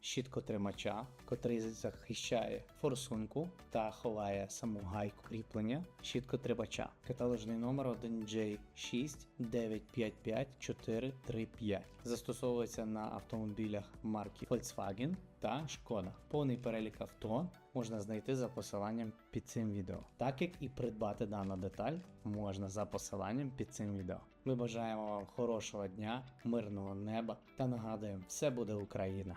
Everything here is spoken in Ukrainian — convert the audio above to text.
щіткотримача, котрий захищає форсунку та ховає саму гайку кріплення щіткотримача. Каталожний номер 1J69554435. Застосовується на автомобілях марки Volkswagen та Шкода. Повний перелік авто можна знайти за посиланням під цим відео. Так як і придбати дану деталь можна за посиланням під цим відео. Ми бажаємо вам хорошого дня, мирного неба та нагадуємо, все буде Україна.